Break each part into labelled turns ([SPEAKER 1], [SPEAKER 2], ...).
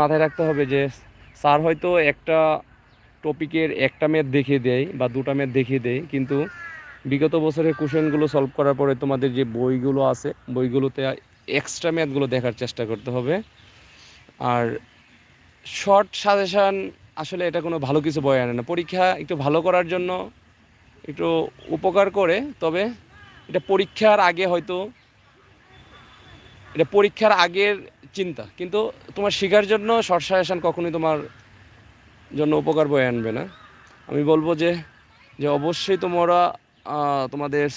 [SPEAKER 1] মাথায় রাখতে হবে যে স্যার হয়তো একটা টপিকের একটা ম্যাথ দেখিয়ে দেয় বা দুটা ম্যাথ দেখিয়ে দেয়, কিন্তু বিগত বছরের কোশ্চেনগুলো সলভ করার পরে তোমাদের যে বইগুলো আছে, বইগুলোতে এক্সট্রা ম্যাথগুলো দেখার চেষ্টা করতে হবে। আর শর্ট সাজেশান আসলে এটা কোনো ভালো কিছু বই আনে না। পরীক্ষা একটু ভালো করার জন্য একটু উপকার করে, তবে এটা পরীক্ষার আগে হয়তো, এটা পরীক্ষার আগের চিন্তা। কিন্তু তোমার শেখার জন্য শর্ট সাজেশান কখনোই তোমার জন্য উপকার বয়ে আনবে না। আমি বলব যে যে অবশ্যই তোমরা তোমাদের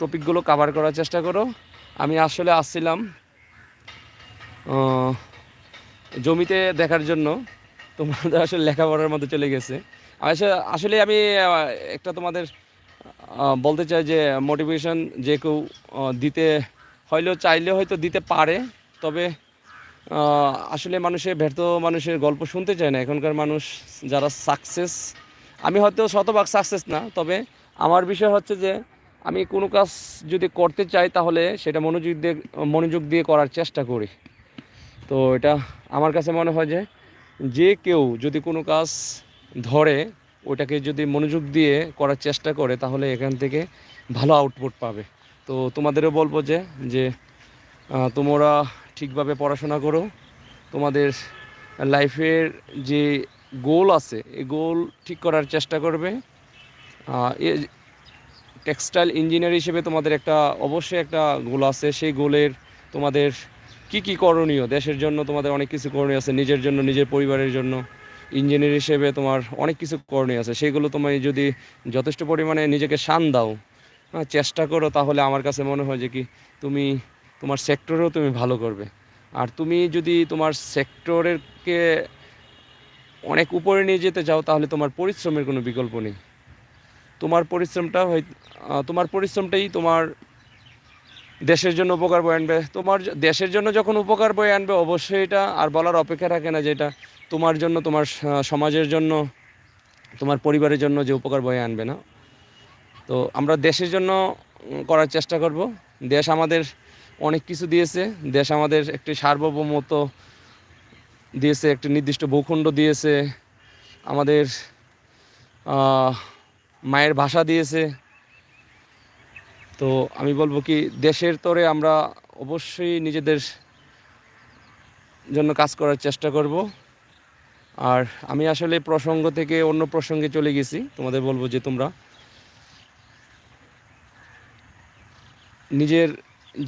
[SPEAKER 1] টপিকগুলো কভার করার চেষ্টা করো। আমি আসলে আসছিলাম জমিতে দেখার জন্য। তোমাদের আসলে লেখাপড়ার মধ্যে চলে গেছে। আসলে আসলে আমি একটা তোমাদের বলতে চাই যে মোটিভেশন যে কেউ দিতে হইলেও চাইলে হয়তো দিতে পারে। তবে আসলে মানুষের ব্যর্থ মানুষের গল্প শুনতে চায় না। এখনকার মানুষ যারা সাকসেস আমি হয়তো শতভাগ সাকসেস না, তবে আমার বিষয় হচ্ছে যে আমি কোনো কাজ যদি করতে চাই তাহলে সেটা মনোযোগ দিয়ে মনোযোগ দিয়ে করার চেষ্টা করি। তো এটা আমার কাছে মনে হয় যে যে কেউ যদি কোনো কাজ ধরে ওটাকে যদি মনোযোগ দিয়ে করার চেষ্টা করে, তাহলে এখান থেকে ভালো আউটপুট পাবে। তো তোমাদেরও বলব যে যে তোমরা ঠিকভাবে পড়াশোনা করো। তোমাদের লাইফের যে গোল আছে এই গোল ঠিক করার চেষ্টা করবে। টেক্সটাইল ইঞ্জিনিয়ার হিসেবে তোমাদের একটা অবশ্যই একটা গোল আছে। সেই গোলের তোমাদের কি কি করণীয়? দেশের জন্য তোমাদের অনেক কিছু করণীয় আছে নিজের জন্য নিজের পরিবারের জন্য। ইঞ্জিনিয়ার হিসেবে তোমার অনেক কিছু করণীয় আছে। সেইগুলো তুমি যদি যথেষ্ট পরিমাণে নিজেকে শান দাও হ্যাঁ, চেষ্টা করো তাহলে আমার কাছে মনে হয় যে কি তুমি তোমার সেক্টরেও তুমি ভালো করবে। আর তুমি যদি তোমার সেক্টরেরকে অনেক উপরে নিয়ে যেতে চাও তাহলে তোমার পরিশ্রমের কোনো বিকল্প নেই। তোমার পরিশ্রমটা হয় তোমার পরিশ্রমটাই তোমার দেশের জন্য উপকার বয়ে আনবে। তোমার দেশের জন্য যখন উপকার বয়ে আনবে, অবশ্যই এটা আর বলার অপেক্ষা রাখে না যে এটা তোমার জন্য, তোমার সমাজের জন্য, তোমার পরিবারের জন্য যে উপকার বয়ে আনবে না। তো আমরা দেশের জন্য করার চেষ্টা করব। দেশ আমাদের অনেক কিছু দিয়েছে। দেশ আমাদের একটি সার্বভৌমত্ব দিয়েছে, একটি নির্দিষ্ট ভূখণ্ড দিয়েছে। আমাদের মায়ের ভাষা দিয়েছে। তো আমি বলব কি, দেশের তরে আমরা অবশ্যই নিজেদের জন্য কাজ করার চেষ্টা করব। আর আমি আসলে প্রসঙ্গ থেকে অন্য প্রসঙ্গে চলে গেছি। তোমাদের বলব যে তোমরা নিজের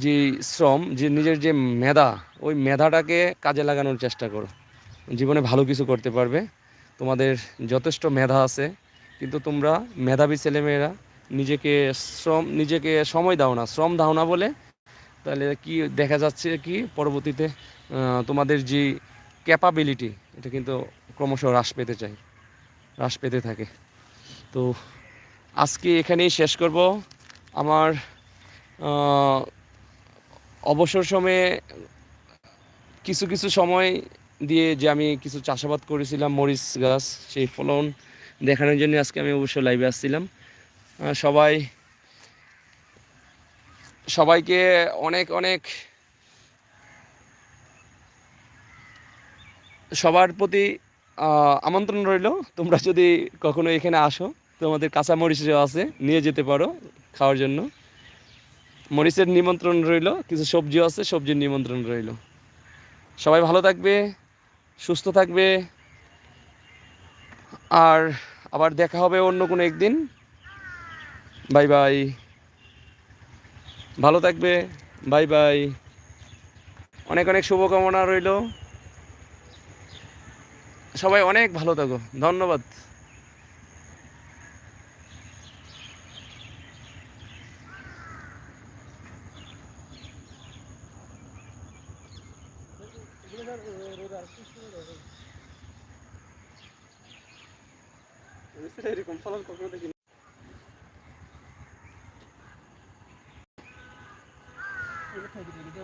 [SPEAKER 1] যে শ্রম, যে নিজের যে মেধা, ওই মেধাটাকে কাজে লাগানোর চেষ্টা করো। জীবনে ভালো কিছু করতে পারবে। তোমাদের যথেষ্ট মেধা আছে, কিন্তু তোমরা মেধাবী ছেলেমেয়েরা নিজেকে শ্রম, নিজেকে সময় দাও না। শ্রম দাও না বলে তাহলে কি দেখা যাচ্ছে কি, পরবর্তীতে তোমাদের যে ক্যাপাবিলিটি এটা কিন্তু ক্রমশ হ্রাস পেতে চাই, হ্রাস পেতে থাকে। তো আজকে এখানেই শেষ করব। আমার অবসর সময়ে কিছু কিছু সময় দিয়ে যে আমি কিছু চাষাবাদ করেছিলাম, মরিচ গাছ, সেই ফলন দেখানোর জন্য আজকে আমি অবশ্য লাইভে আসছিলাম। সবাই, সবাইকে অনেক অনেক সবার প্রতি আমন্ত্রণ রইল। তোমরা যদি কখনো এখানে আসো, তোমাদের কাঁচা মরিচ আছে, নিয়ে যেতে পারো খাওয়ার জন্য। মরিচের নিমন্ত্রণ রইল, কিছু সবজিও আছে, সবজির নিমন্ত্রণ রইল। সবাই ভালো থাকবে, সুস্থ থাকবে। আর আবার দেখা হবে অন্য কোনো একদিন। Bye bye. ভালো থাকবে, বাই বাই। অনেক অনেক শুভকামনা রইল। সবাই অনেক ভালো থাকো। ধন্যবাদ। এরকম ফলন কখনো দেখিনি
[SPEAKER 2] এটা থাকবে এটা